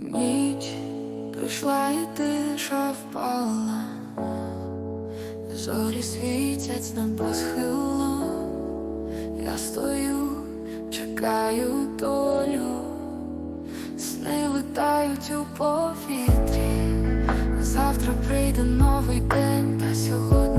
Ніч прийшла і тиша впала, зорі світять нам по схилу я стою, чекаю долю, сни летають у повітрі, завтра прийде новий день та сьогодні.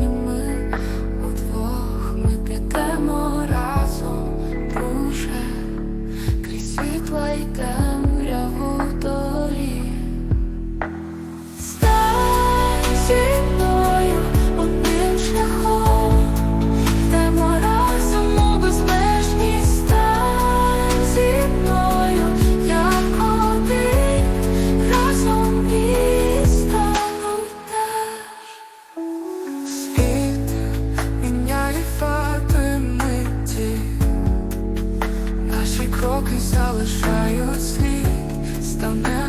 залишають слід стане.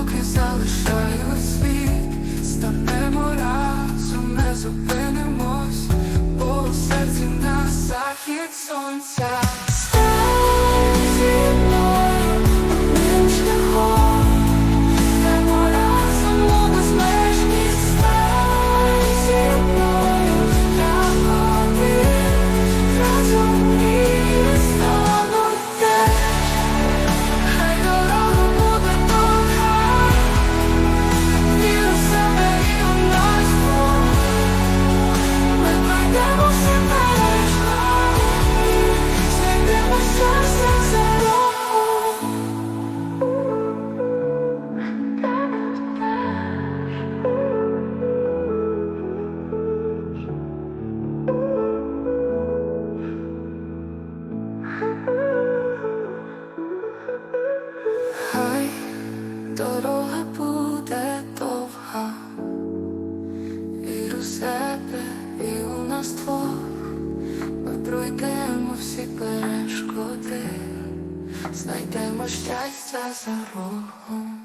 поки залишаю світ, станемо разом, не зупинимо. дорога буде довга, і у себе і у нас двох. Ми пройдемо всі перешкоди, знайдемо щастя за рогом.